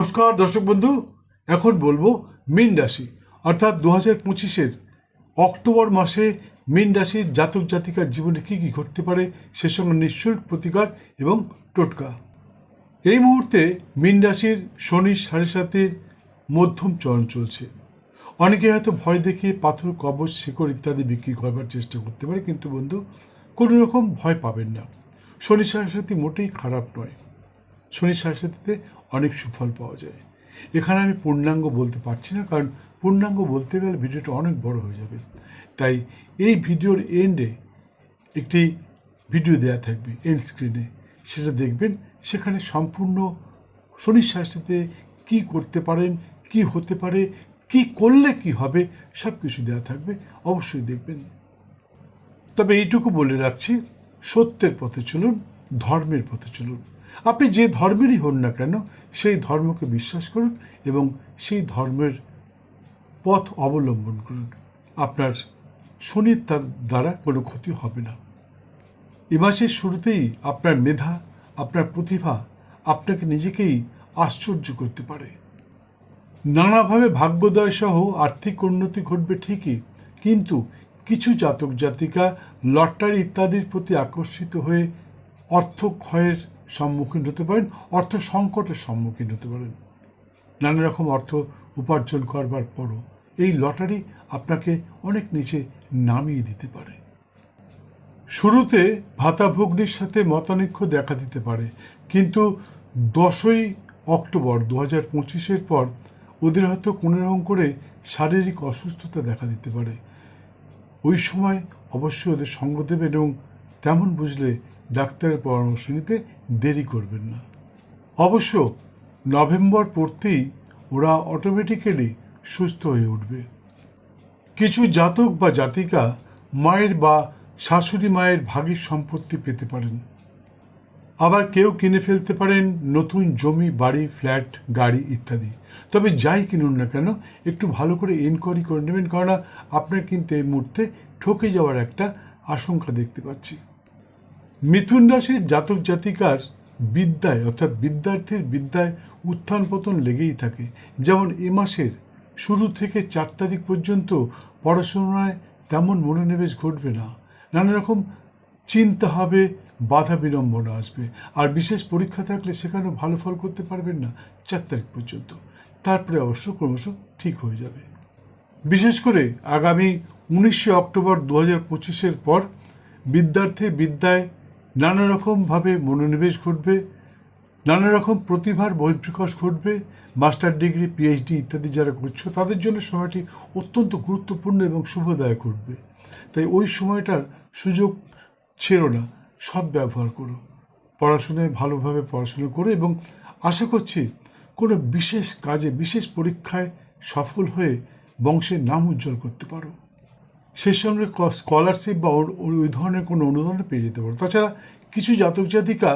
নমস্কার, দর্শক বন্ধু, এখন বলব মীন রাশি। অর্থাৎ দু হাজার পঁচিশের অক্টোবর মাসে মীন রাশির জাতক জাতিকার জীবনে কী কী ঘটতে পারে, সে সঙ্গে নিঃশুল্ক প্রতিকার এবং টোটকা। এই মুহূর্তে মীন রাশির শনি সাড়ে সাতের মধ্যম চরণ চলছে। অনেকে হয়তো ভয় দেখিয়ে পাথর কবচ শিকড় ইত্যাদি বিক্রি করবার চেষ্টা করতে পারে, কিন্তু বন্ধু, কোনো রকম ভয় পাবেন না। শনি সাড়ে সাথী মোটেই খারাপ নয়। শনি সাড়ে সাথে অনেক সুফল পাওয়া যায়। এখানে আমি পূর্ণাঙ্গ বলতে পারছি না, কারণ পূর্ণাঙ্গ বলতে গেলে ভিডিওটা অনেক বড় হয়ে যাবে। তাই এই ভিডিওর এন্ডে একটি ভিডিও দেওয়া থাকবে এন্ড স্ক্রিনে সেটা দেখবেন, সেখানে সম্পূর্ণ শনির শাস্তিতে কী করতে পারেন, কি হতে পারে, কি করলে কি হবে সব কিছু দেওয়া থাকবে, অবশ্যই দেখবেন। তবে এইটুকু বলে রাখছি, সত্যের পথে চলুন, ধর্মের পথে চলুন। আপনি যে ধর্মেরই হন না কেন, সেই ধর্মকে বিশ্বাস করুন এবং সেই ধর্মের পথ অবলম্বন করুন। আপনার শনির তার দ্বারা কোনো ক্ষতি হবে না। এ মাসের শুরুতেই আপনার মেধা, আপনার প্রতিভা আপনাকে নিজেকেই আশ্চর্য করতে পারে। নানাভাবে ভাগ্যোদয় সহ আর্থিক উন্নতি ঘটবে ঠিকই, কিন্তু কিছু জাতক জাতিকা লটারি ইত্যাদির প্রতি আকর্ষিত হয়ে অর্থ ক্ষয়ের সম্মুখীন হতে পারেন, অর্থ সংকটের সম্মুখীন হতে পারেন। নানা রকম অর্থ উপার্জন করবার পরও এই লটারি আপনাকে অনেক নিচে নামিয়ে দিতে পারে। শুরুতে ভাতা ভগ্নির সাথে মতানৈক্য দেখা দিতে পারে, কিন্তু দশই অক্টোবর দু হাজার পঁচিশের পর ওদের হয়তো কোনো রকম করে শারীরিক অসুস্থতা দেখা দিতে পারে। ওই সময় অবশ্যই ওদের সঙ্গ দেবেন এবং তেমন বুঝলে ডাক্তারের পরামর্শ নিতে দেরি করবেন না। অবশ্য নভেম্বর পড়তেই ওরা অটোমেটিক্যালি সুস্থ হয়ে উঠবে। কিছু জাতক বা জাতিকা মায়ের বা শাশুড়ি মায়ের ভাগের সম্পত্তি পেতে পারেন। আবার কেউ কিনে ফেলতে পারেন নতুন জমি, বাড়ি, ফ্ল্যাট, গাড়ি ইত্যাদি। তবে যাই কিনুন না কেন, একটু ভালো করে এনকোয়ারি করে নেবেন, কেননা আপনার কিন্তু এই মুহূর্তে ঠকে যাওয়ার একটা আশঙ্কা দেখতে পাচ্ছি। মিথুন রাশির জাতক জাতিকার বিদ্যায়, অর্থাৎ বিদ্যার্থীর বিদ্যায় উত্থান পতন লেগেই থাকে। যেমন এ মাসের শুরু থেকে চার তারিখ পর্যন্ত পড়াশোনায় তেমন মনোনিবেশ ঘটবে না। নানা রকম চিন্তা হবে, বাধা বিড়ম্বনা আসবে। আর বিশেষ পরীক্ষা থাকলে সেখানেও ভালো ফল করতে পারবেন না চার তারিখ পর্যন্ত। তারপরে অবশ্য ক্রমশ ঠিক হয়ে যাবে। বিশেষ করে আগামী উনিশে অক্টোবর দু হাজার পঁচিশের পর বিদ্যার্থীর বিদ্যায় নানা রকমভাবে মনোনিবেশ ঘটবে নানা রকম প্রতিভার বহিঃপ্রকাশ ঘটবে, মাস্টার ডিগ্রি পিএইচডি ইত্যাদি যারা করছ, তাদের জন্য সময়টি অত্যন্ত গুরুত্বপূর্ণ এবং শুভদায়ক ঘটবে। তাই ওই সময়টার সুযোগ ছেড়ো না, সৎ ব্যবহার করো, পড়াশোনায় ভালোভাবে পড়াশোনা করো এবং আশা করছি কোনো বিশেষ কাজে, বিশেষ পরীক্ষায় সফল হয়ে বংশের নাম উজ্জ্বল করতে পারো। সেই সঙ্গে স্কলারশিপ বা ওই ধরনের কোনো অনুদান পেয়ে যেতে পারো। তাছাড়া কিছু জাতক জাতিকা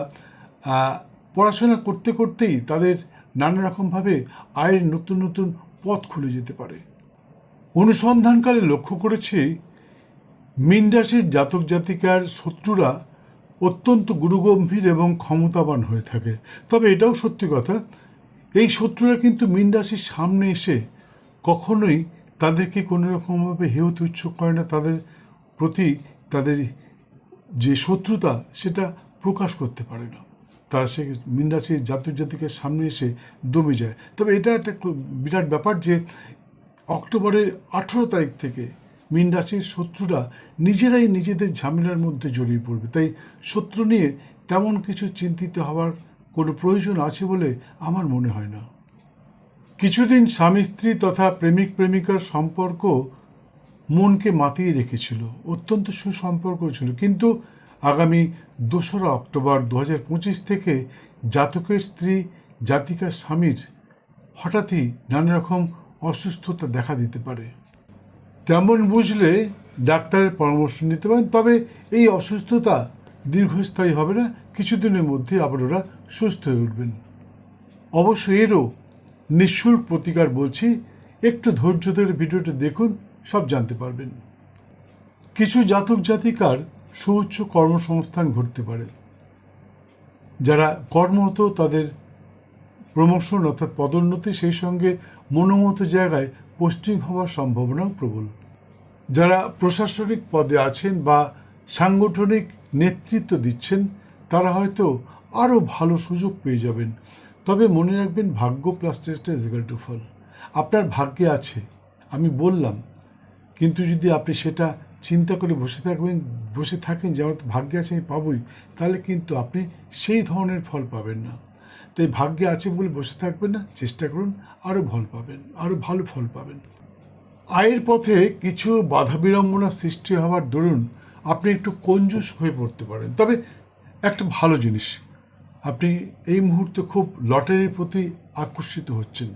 পড়াশোনা করতে করতেই তাদের নানা রকমভাবে আয়ের নতুন নতুন পথ খুলে যেতে পারে। অনুসন্ধানকালে লক্ষ্য করেছি, মীন রাশির জাতক জাতিকার শত্রুরা অত্যন্ত গুরুগম্ভীর এবং ক্ষমতাবান হয়ে থাকে। তবে এটাও সত্যি কথা, এই শত্রুরা কিন্তু মীন রাশির সামনে এসে কখনোই তাদেরকে কোনো রকমভাবে হেয় তুচ্ছ করে না, তাদের প্রতি তাদের যে শত্রুতা, সেটা প্রকাশ করতে পারে না। তারা সে মীন রাশির জাতক সামনে এসে দমে যায়। তবে এটা একটা বিরাট ব্যাপার যে, অক্টোবরের আঠেরো তারিখ থেকে মীন রাশির শত্রুরা নিজেরাই নিজেদের ঝামেলার মধ্যে জড়িয়ে পড়বে। তাই শত্রু নিয়ে তেমন কিছু চিন্তিত হওয়ার কোনো প্রয়োজন আছে বলে আমার মনে হয় না। কিছুদিন স্বামী স্ত্রী তথা প্রেমিক প্রেমিকার সম্পর্ক মনকে মাতিয়ে রেখেছিল। অত্যন্ত সুসম্পর্ক ছিল। কিন্তু আগামী দোসরা অক্টোবর দু পঁচিশ থেকে জাতকের স্ত্রী, জাতিকার স্বামীর হঠাৎই নানা রকম অসুস্থতা দেখা দিতে পারে। তেমন বুঝলে ডাক্তারের পরামর্শ নিতে পারেন, তবে এই অসুস্থতা দীর্ঘস্থায়ী হবে না। কিছুদিনের মধ্যে আবার ওরা সুস্থ হয়ে উঠবেন। অবশ্য এরও নিঃশুল্ক প্রতিকার বলছি, একটু ধৈর্য ধরে ভিডিওটা দেখুন, সব জানতে পারবেন। কিছু জাতক জাতিকার সুউচ্চ কর্মসংস্থান ঘটতে পারে। যারা কর্মরত, তাদের প্রমোশন অর্থাৎ পদোন্নতি সেই সঙ্গে মনোমত জায়গায় পোস্টিং হওয়ার সম্ভাবনাও প্রবল। যারা প্রশাসনিক পদে আছেন বা সাংগঠনিক নেতৃত্ব দিচ্ছেন, তারা হয়তো আরও ভালো সুযোগ পেয়ে যাবেন। তবে মনে রাখবেন ভাগ্য প্লাস চেষ্টা ইজিক্যাল টু ফল আপনার ভাগ্যে আছে, আমি বললাম। কিন্তু যদি আপনি সেটা চিন্তা করে বসে থাকবেন, বসে থাকেন যে আমার ভাগ্যে আছে, আমি পাবই, তাহলে কিন্তু আপনি সেই ধরনের ফল পাবেন না। তাই ভাগ্যে আছে বলে বসে থাকবেন না, চেষ্টা করুন আরও ফল পাবেন আরও ভালো ফল পাবেন। আয়ের পথে কিছু বাধা বিড়ম্বনা সৃষ্টি হওয়ার দরুন আপনি একটু কঞ্জুস হয়ে পড়তে পারেন। তবে একটা ভালো জিনিস আপনি এই মুহূর্তে খুব লটারির প্রতি আকর্ষিত হচ্ছেন।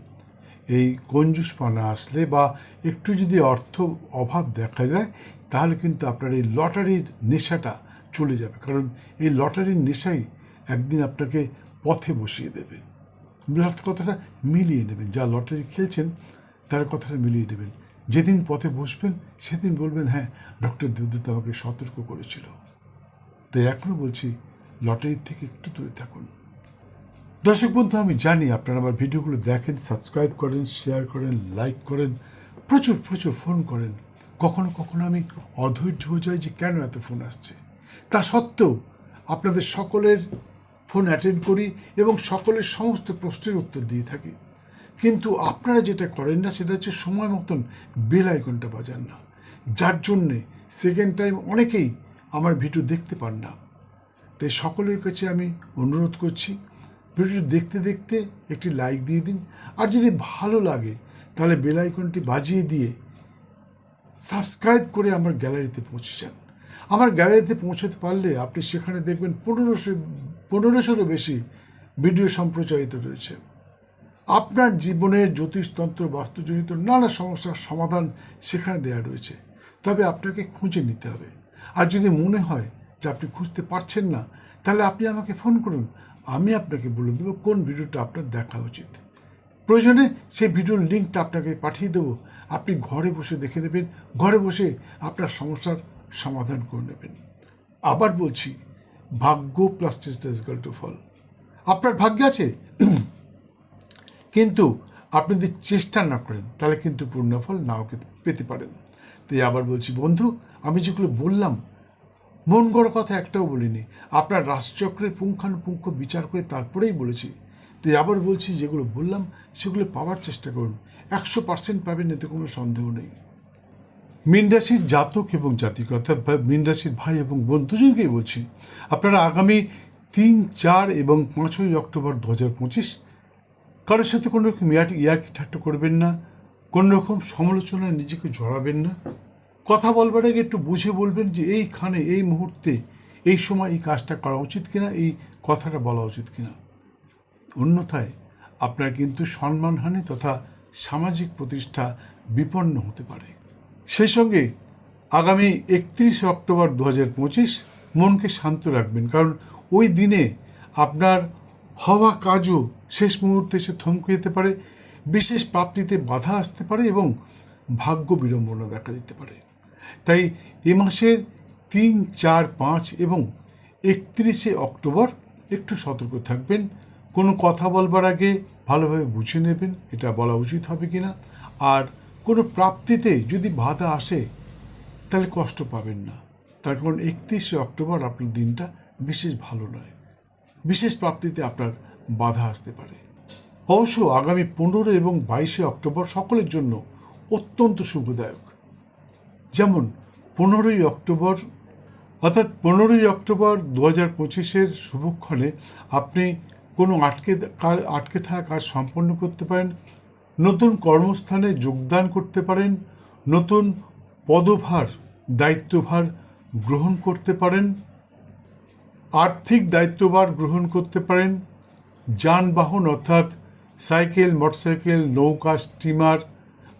এই কঞ্জুস পানা আসলে বা একটু যদি অর্থ অভাব দেখা যায়, তাহলে কিন্তু আপনার এই লটারির নেশাটা চলে যাবে। কারণ এই লটারির নেশাই একদিন আপনাকে পথে বসিয়ে দেবে। লাস্ট কথাটা মিলিয়ে নেবেন। যা লটারি খেলছেন, তার কথাটা মিলিয়ে নেবেন। যেদিন পথে বসবেন, সেদিন বলবেন হ্যাঁ ডক্টর দেবদত্ত আমাকে সতর্ক করেছিল। তাই এখনও বলছি লটারির থেকে একটু দূরে থাকুন। দর্শক বন্ধু, আমি জানি আপনারা আমার ভিডিওগুলো দেখেন সাবস্ক্রাইব করেন শেয়ার করেন লাইক করেন, প্রচুর প্রচুর ফোন করেন। কখনো কখনো আমি অধৈর্য হয়ে যাই যে কেন এত ফোন আসছে। তা সত্ত্বেও আপনাদের সকলের ফোন অ্যাটেন্ড করি এবং সকলের সমস্ত প্রশ্নের উত্তর দিয়ে থাকি। কিন্তু আপনারা যেটা করেন না, সেটা হচ্ছে সময় মতন বেল আইকনটা বাজান না। যার জন্যে সেকেন্ড টাইম অনেকেই আমার ভিডিও দেখতে পান না। তাই সকলের কাছে আমি অনুরোধ করছি, ভিডিওটি দেখতে দেখতে একটি লাইক দিয়ে দিন। আর যদি ভালো লাগে, তাহলে বেল আইকনটি বাজিয়ে দিয়ে সাবস্ক্রাইব করে আমার গ্যালারিতে পৌঁছে যান। আমার গ্যালারিতে পৌঁছতে পারলে আপনি সেখানে দেখবেন পনেরোশো, পনেরোশোরও বেশি ভিডিও সম্প্রচারিত রয়েছে। আপনার জীবনের জ্যোতিষতন্ত্র বাস্তুজনিত নানা সমস্যার সমাধান সেখানে দেওয়া রয়েছে। তবে আপনাকে খুঁজে নিতে হবে। আর যদি মনে হয় যে আপনি খুঁজতে পারছেন না, তাহলে আপনি আমাকে ফোন করুন। আমি আপনাকে বলে দেবো কোন ভিডিওটা আপনার দেখা উচিত। প্রয়োজনে সেই ভিডিওর লিঙ্কটা আপনাকে পাঠিয়ে দেবো। আপনি ঘরে বসে দেখে নেবেন, ঘরে বসে আপনার সমস্যার সমাধান করে নেবেন। আবার বলছি, ভাগ্য প্লাস চেষ্টা ইজ টু ফল আপনার ভাগ্য আছে? কিন্তু আপনি যদি চেষ্টা না করেন, তাহলে কিন্তু পূর্ণফল নাও পেতে পারেন। তাই আবার বলছি, বন্ধু, আমি যেগুলো বললাম মন গড় কথা একটাও বলিনি। আপনার রাশিচক্রের পুঙ্খানুপুঙ্খ বিচার করে তারপরেই বলেছি। তাই আবার বলছি, যেগুলো বললাম, সেগুলো পাওয়ার চেষ্টা করুন। একশো পার্সেন্ট পাবেন, এতে কোনো সন্দেহ নেই। মীন রাশির জাতক এবং জাতিক, অর্থাৎ ভাই- মীন রাশির ভাই এবং বোন দুজনকেই বলছি, আপনারা আগামী তিন, চার এবং পাঁচই অক্টোবর দু হাজার পঁচিশ কারোর সাথে কোনো রকম ইয়ার ইয়ার্কি ঠাট্টা করবেন না, কোনো রকম সমালোচনায় নিজেকে জড়াবেন না। কথা বলবার আগে একটু বুঝে বলবেন যে এইখানে, এই মুহূর্তে, এই সময় এই কাজটা করা উচিত কিনা, এই কথাটা বলা উচিত কিনা। অন্যথায় আপনার কিন্তু সম্মানহানি তথা সামাজিক প্রতিষ্ঠা বিপন্ন হতে পারে। সেই সঙ্গে আগামী একত্রিশে অক্টোবর দু পঁচিশ মনকে শান্ত রাখবেন, কারণ ওই দিনে আপনার হওয়া কাজও শেষ মুহূর্তে এসে থমকে যেতে পারে, বিশেষ প্রাপ্তিতে বাধা আসতে পারে এবং ভাগ্য বিড়ম্বনা দেখা দিতে পারে। তাই এ মাসের তিন, চার, পাঁচ এবং একত্রিশে অক্টোবর একটু সতর্ক থাকবেন। কোনো কথা বলবার আগে ভালোভাবে বুঝে নেবেন এটা বলা উচিত হবে কিনা। আর কোনো প্রাপ্তিতে যদি বাধা আসে, তাহলে কষ্ট পাবেন না। তার কারণ একত্রিশে অক্টোবর আপনার দিনটা বিশেষ ভালো নয়। বিশেষ প্রাপ্তিতে আপনার বাধা আসতে পারে। অবশ্য আগামী পনেরো এবং বাইশে অক্টোবর সকলের জন্য অত্যন্ত শুভদায়ক। যেমন পনেরোই অক্টোবর, অর্থাৎ পনেরোই অক্টোবর দু হাজার পঁচিশের শুভক্ষণে আপনি কোনো আটকে কাজ আটকে থাকা কাজ সম্পন্ন করতে পারেন, নতুন কর্মস্থানে যোগদান করতে পারেন, নতুন পদভার, দায়িত্বভার গ্রহণ করতে পারেন, আর্থিক দায়িত্বভার গ্রহণ করতে পারেন, যানবাহন অর্থাৎ সাইকেল, মোটরসাইকেল, নৌকা, স্টিমার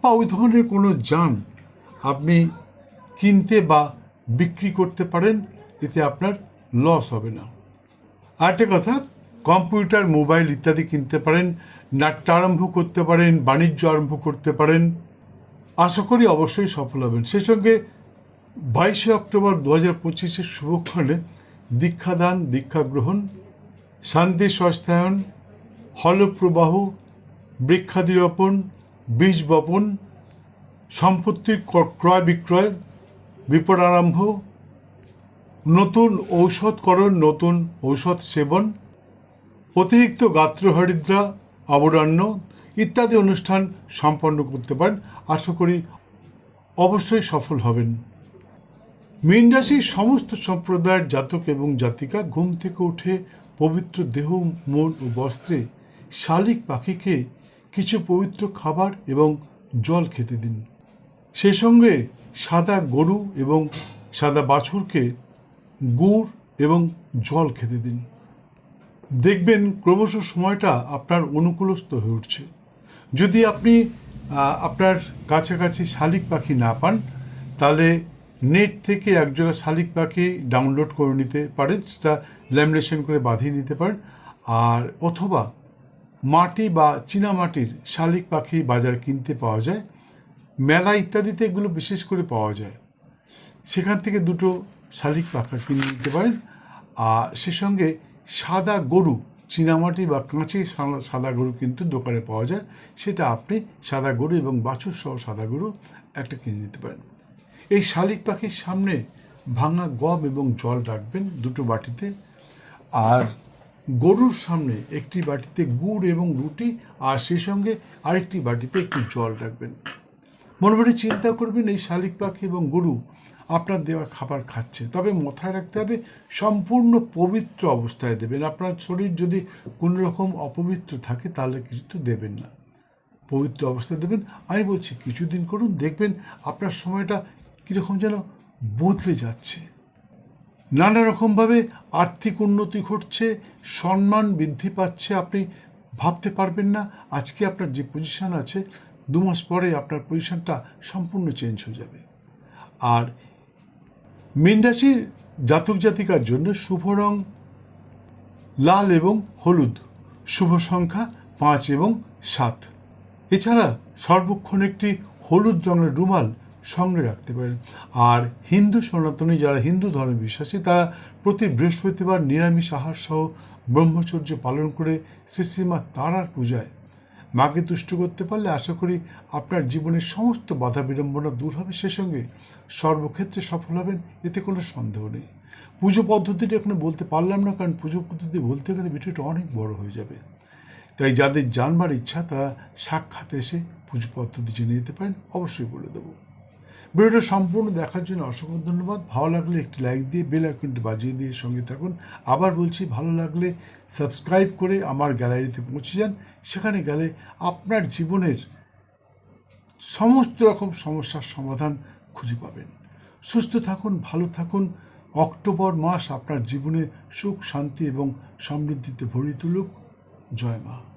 বা ওই ধরনের কোনো যান আপনি কিনতে বা বিক্রি করতে পারেন, এতে আপনার লস হবে না। আরেকটা কথা, কম্পিউটার, মোবাইল ইত্যাদি কিনতে পারেন, নাট্য আরম্ভ করতে পারেন, বাণিজ্য আরম্ভ করতে পারেন, আশা করি অবশ্যই সফল হবেন। সেই সঙ্গে বাইশে অক্টোবর দু হাজার পঁচিশের শুভক্ষণে দীক্ষাদান দীক্ষা গ্রহণ, শান্তি সস্তায়ন হলপ্রবাহ, বৃক্ষাদি রোপণ, বীজ বপন সম্পত্তির ক- ক্রয় বিক্রয় বিপদারম্ভ নতুন ঔষধকরণ, নতুন ঔষধ সেবন, অতিরিক্ত গাত্রহরিদ্রা অবরাণ্য ইত্যাদি অনুষ্ঠান সম্পন্ন করতে পারেন। আশা করি অবশ্যই সফল হবেন। মীন রাশির সমস্ত সম্প্রদায়ের জাতক এবং জাতিকা ঘুম থেকে উঠে পবিত্র দেহ, মন ও বস্ত্রে শালিক পাখিকে কিছু পবিত্র খাবার এবং জল খেতে দিন। সেই সঙ্গে সাদা গরু এবং সাদা বাছুরকে গুড় এবং জল খেতে দিন। দেখবেন ক্রমশ সময়টা আপনার অনুকূলস্থ হয়ে উঠছে। যদি আপনি আপনার কাছাকাছি শালিক পাখি না পান, তাহলে নেট থেকে একজোড়া শালিক পাখি ডাউনলোড করে নিতে পারেন, সেটা ল্যামিনেশন করে বাঁধিয়ে নিতে পারেন। আর অথবা মাটি বা চীনামাটির শালিক পাখি বাজার কিনতে পাওয়া যায়। মেলা ইত্যাদিতে এগুলো বিশেষ করে পাওয়া যায়। সেখান থেকে দুটো শালিক পাখা কিনে নিতে পারেন। আর সে সঙ্গে সাদা গরু, চীনামাটি বা কাঁচি সাদা গরু কিন্তু দোকানে পাওয়া যায়। সেটা আপনি সাদা গরু এবং বাছুর সহ সাদা গরু একটা কিনে নিতে পারেন। এই শালিক পাখির সামনে ভাঙা গম এবং জল রাখবেন দুটো বাটিতে। আর গরুর সামনে একটি বাটিতে গুড় এবং রুটি, আর সেই সঙ্গে আরেকটি বাটিতে একটু জল রাখবেন। মনে মনে চিন্তা করবেন, এই শালিক পাখি এবং গরু আপনার দেওয়া খাবার খাচ্ছে। তবে মাথায় রাখতে হবে, সম্পূর্ণ পবিত্র অবস্থায় দেবেন। আপনার শরীর যদি কোনো রকম অপবিত্র থাকে, তাহলে কিছু দেবেন না। পবিত্র অবস্থায় দেবেন। আমি বলছি, কিছুদিন করুন, দেখবেন আপনার সময়টা কীরকম যেন বদলে যাচ্ছে। নানা রকমভাবে আর্থিক উন্নতি ঘটছে, সম্মান বৃদ্ধি পাচ্ছে, আপনি ভাবতে পারবেন না। আজকে আপনার যে পজিশন আছে দু মাস পরে আপনার পজিশনটা সম্পূর্ণ চেঞ্জ হয়ে যাবে। আর মীন রাশির জাতক জাতিকার জন্য শুভ রং লাল এবং হলুদ, শুভ সংখ্যা পাঁচ এবং সাত। এছাড়া সর্বক্ষণ একটি হলুদ রঙের রুমাল সঙ্গে রাখতে পারেন। আর হিন্দু সনাতনী যারা হিন্দু ধর্মে বিশ্বাসী, তারা প্রতি বৃহস্পতিবার নিরামিষ আহার সহ ব্রহ্মচর্য পালন করে শ্রী শ্রীমা তারার পূজায় মাকে তুষ্ট করতে পারলে আশা করি আপনার জীবনের সমস্ত বাধা বিড়ম্বনা দূর হবে। সে সঙ্গে সর্বক্ষেত্রে সফল হবেন, এতে কোনো সন্দেহ নেই। পুজো পদ্ধতিটা এখানে বলতে পারলাম না, কারণ পুজো পদ্ধতি বলতে গেলে ভিডিওটা অনেক বড় হয়ে যাবে। তাই যাদের জানবার ইচ্ছা, তারা সাক্ষাৎ এসে পুজো পদ্ধতি জেনে নিতে পারেন, অবশ্যই বলে দেবো। ভিডিওটা সম্পূর্ণ দেখার জন্য অসংখ্য ধন্যবাদ। ভালো লাগলে একটি লাইক দিয়ে বেল আইকনটি বাজিয়ে দিয়ে সঙ্গে থাকুন। আবার বলছি, ভালো লাগলে সাবস্ক্রাইব করে আমার গ্যালারিতে পৌঁছে যান। সেখানে গেলে আপনার জীবনের সমস্ত রকম সমস্যার সমাধান খুঁজে পাবেন। সুস্থ থাকুন, ভালো থাকুন। অক্টোবর মাস আপনার জীবনে সুখ, শান্তি এবং সমৃদ্ধিতে ভরিয়ে তুলুক। জয় মা।